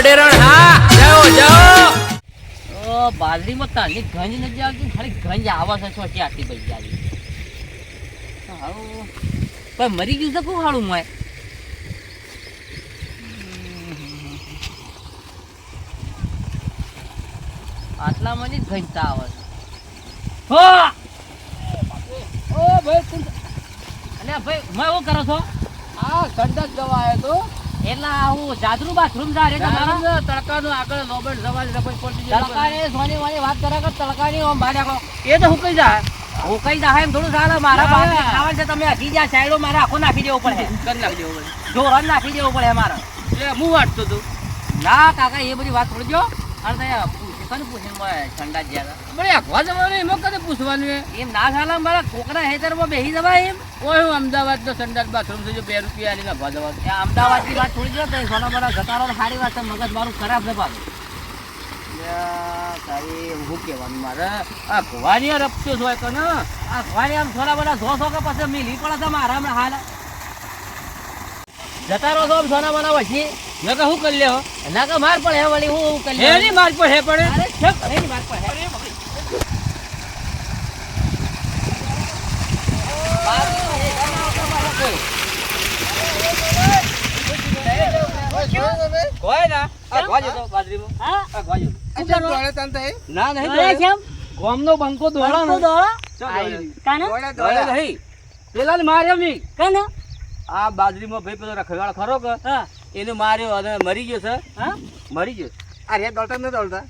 અડેરણ હા જાઓ જાઓ. ઓ બાજરીમાં તાની ગંજ નથી આવતી ખાલી ગંજ આવે છે છોટી આટલી બધી જાવી હાઉ. પણ મરી ગયું છે કોણ હાળું મોય આટલામાં જ ગંજતા આવે છે. હો! ઓ ભાઈ તું અલ્યા ભાઈ મેં શું કરો છો? આ સંડાસ દવા આવ્યો તો. એટલે હું જાદરું બાથરૂમ જા રે તડકાનો આગળ નોબેલ સવાલ રબજ પડતી જાય. સોની વાળી વાત કરે કે તડકાની ઓમ ભાડ્યા એ તો હુકાઈ જાય હુકાઈ જાય એમ થોડું ચાલે મારા હા. ખાવાનું છે તમે હજી સાઈડો મારે આખો નાખી દેવો પડે. કરી નાખજો જો જોરન નાખી દેવો પડે મારે. એટલે હું વાંચતો તું ના કાકા એ બધી વાત છોડજો અને તે પૂછે કને પૂછે? ઠંડા જ્યાં મને આખવા જવાનું એમાં કદે પૂછવાનું એ એમ ના ખાલા મારા છોકરા હેતરમાં બેસી જવાય એમ? ઓય હું અમદાવાદ નો સંડાસ બાથરૂમ છે જો બે રૂપિયા આલીને આખવા જવાનું એ અમદાવાદની વાત છોડી દો તો સોના મારા ઘટાડો સારી વાત છે મગજ મારું ખરાબ છે પાછું. તારી હું કહેવાનું મારે? આ ભવાની રપતો હોય તો ને? આ ખવાડી આમ થોડા બધા જોશો કે પછી મિલી પડે છે મારા હમણાં હાલ. જતા રહો સોના કહું શું કરી લ્યો. ના કે માર હે વળી હું હું કરી લ્યો. નહીં માર પણ હે પડે? અરે છેક, એની પર હે. બાજુ એ ઘરના આવતા પાછા કોઈ. કોઈ ના આ કેમ? ગવાજો બાજરીમાં હા? આ ગવાજો શું કરો? ના નહીં દોડે દોડે. કેમ? ગોમનો બંકો દોડા બંકો દોડો? ચો આઈ. દોડે. કાને? દોડે નહીં પેલા માર્યો મી કાને? આ બાજરીમાં ભાઈ પેલો રખડવાળો ખરો કે હા. એને માર્યો અને મરી ગયો છે હા? મરી ગયો અરે દોડતા આવું દોડતા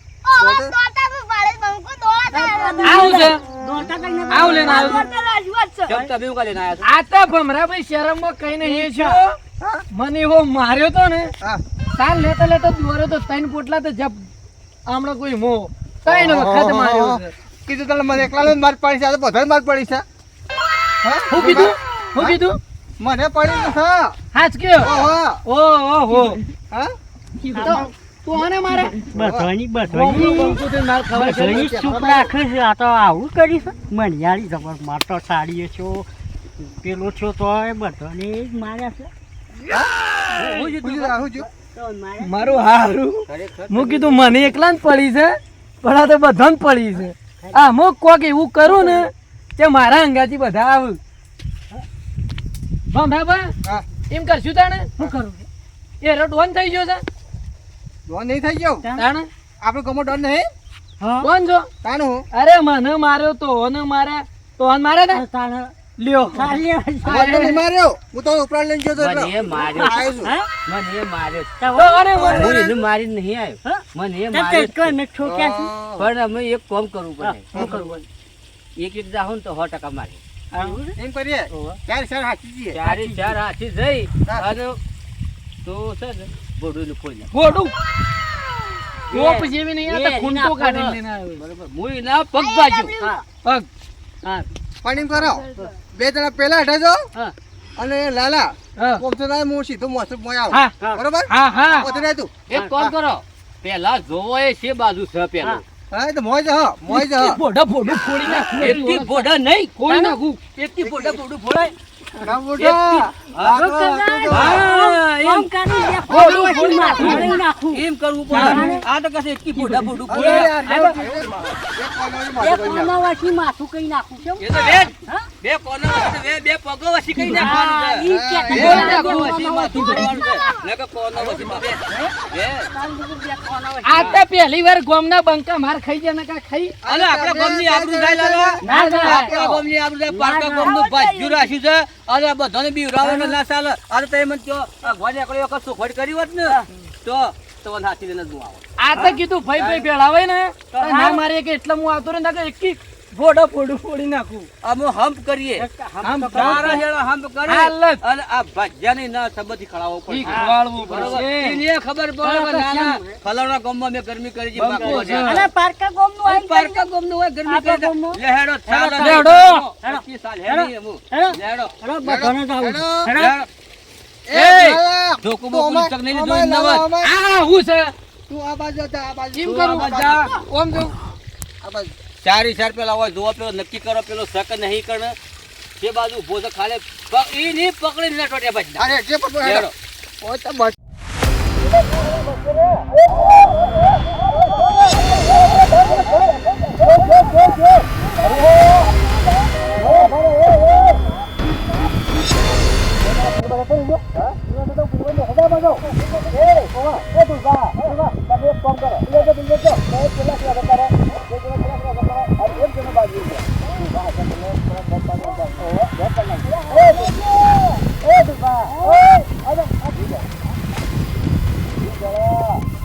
મને એવો માર્યો તો ને તાર લેતા લેતા દોર્યો તો ત્રણ પોટલા તો જબ હમણાં કોઈ મો. ત્રણ વખત માર્યો છે કીધું તને મને એકલા માર પડી છે આ તો બધા માર પડી છે. હા? હું કીધું? હું? કીધું? મને પડી છે હા. હાચ કયો ઓહો. ઓ ઓ હો હા? તો તું આને મારે? તો છે. ચૂપ રાખે છે આ તો આવું કરીશ. મણિયાળી જબર મારતો સાડીએ છો પેલો છો તો એ બધાને જ માર્યા છે. હું. જ હું. જો. તો મારું હારું. હું કીધું મને એકલા જ પડી છે પણ આ તો બધાને પડી છે. આ હું કોક એવું કરું ને કે મારા અંગાથી બધા આવું. ભમરાબા એમ કરશું તાણે? શું કરું? એ રોડ ડોન થઈ ગયો છે? ડોન નહીં થઈ ગયો? તાણે? આપણે ગમો ડોન નહીં? હા. કોણ છો? તાનું અરે મને માર્યો તો ને મારે તો મારે ને તાણે લ્યો. લ્યો મને માર્યો. હું તો ઉપરાણ લઈને ગયો તો મને માર્યો? મને માર્યો. અરે મને હું એને મારી નહીં આવ્યો. મને તો માર્યો તે ઠોક્યા છે? પણ અમે એક કામ કરવું પડે. શું કરવું? એક એક જાહો ને તો સો ટકા મારે એમ કરીએ. ચાર ચાર હાચી જઈએ ચારે ચાર હાથી જઈ. અને તો છે ને બોડું ને ખોઈ એ- ટોપ જેવી નહીં આ તો ખૂંટો કાઢીને લઈને આવ્યો. બરાબર હું ના પગ બાજુ. હા. પગ. હા. પણ કરો બે જણા પેલા હટાજો હા. અને લાલા ના હું સીધો મોસમ મોય આવું. બરોબર? હા હા. પોતે નહીં તું. એક કોલ કરો. પેલા જોવો એ છે બાજુ છે પેલા. હા. તો મોય જ હા મોય જ હા. બોડા બોડું ફોડી નાખું. એટલી ભોડા નહીં. કોઈ નાખું. એટલી ભોડા ફોડું ફોડાય. એમ. કરવું પડે આ તો કશે યાર, એક કોલની માથું કઈ નાખું છે? બે કોના બે બે પગો કઈ નાખવાનું છે. માથું છે? કોના આ તો પહેલી વાર ગોમના બંકા માર ખાઈ જાય ને કા ખાઈ? અને આપણા ગામની આબરૂ થાય લાલા. ના ગામની આબરૂ થાય પારકા ગામનું ભાજ્યું રાખ્યું છે. અને આ બધાને બીવરાવવાનું ના ચાલે અરે તો તમે મને આ ભોજે એકડી વખત સુખવટ કરી હોત ને તો તો હાથી લઈને જ હું આવું. આ તો કીધું ભાઈ ભાઈ ભેળાવે ને. ના મારે કે એટલે હું આવતો રહે ને એક ફોડો ફોડું ફોડી નાખું અમે હમ્પ કરીએ હમ્પ સારા હેડા હમ્પ કરે અને આ ભાજ્યાની ના સંબંધી ઈ પડે ખવાડવું બરોબર પડશે. એને ખબર પડે કે ના ના ફલાણા ગામમાં મે ગરમી કરી છે બાકો છે. અને પારકા ગોમનું આઈ પારકા ગામનું હોય ગરમી કરી? લે હેડો ચાલો હેડો. પચીસ સાલ હેડી એમુ હેડો. હેડો બધાને જ હેડો. હેડો. હેડો. એ, ધોકો બોકો અમાય- નહીં લીધો અમાય એમના લાલા, વાત. અમાય. આ હું છે તું આ બાજુ જા, આ બાજુ. કેમ કરું ઓમ જો આ બાજુ. ચારી ચાર પેલા હોય જોવા પેલો નક્કી કરો પેલો શક નહીં કરે જે બાજુ છે ખાલે એ નહીં પકડી ના લટોટ્યા ભાઈ અરે, જે પણ હેડો હોય તો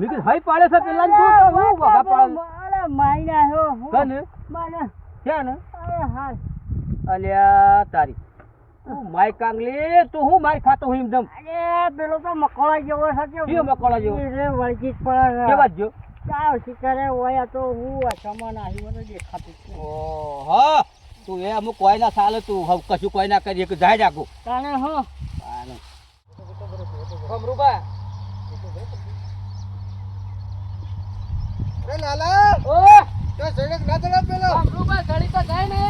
નીકળ ભાઈ પાડે છે પેલા ને તું તો હું વગા પાડે? અરે માઈના હો કને? મને છે ને? અરે હાલ. અલ્યા તારી. તું માય કાંગલી તું હું માર ખાતો હું એમદમ અરે પેલો તો મકોડા જેવો છે કે કયો મકોડા જેવો? રે વળગી પડે. કેવા જો ચાવ શિકારે હોય તો હું અચમણ આવ્યું મને દેખાતું જ નહીં. તું એ અમુક કોઈ ના સાલે તું હવે કશું કોઈ ના કરી એક જાય રાખું તાણે હું. અરે લાલા ઓ! તો સડક ના ચડે પેલો. ભમરૂબા ઘડી તો જાય ને.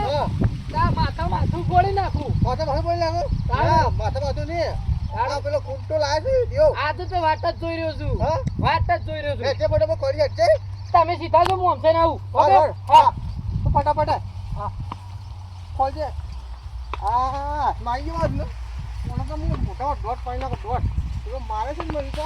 તા માથા માથું ગોળી નાખું. માથા માથે લાગો તારે. હા માથા માથું નહીં. આ પેલો ખૂંટો લાવે છે આજે તો વાત જ જોઈ રહ્યો છું. હા? વાત જ જોઈ રહ્યો છું. તે બડો કરી છે તમે સીધા જો હું હમસે ને આવું. હા ઓકે? હા. હા. તો ફટાફટ. હા. ખોલજે. હા માઈ વાત ને. મને તો મોટા દોઢ પાણી નાખો પેલો મારે છે ને મરી તો.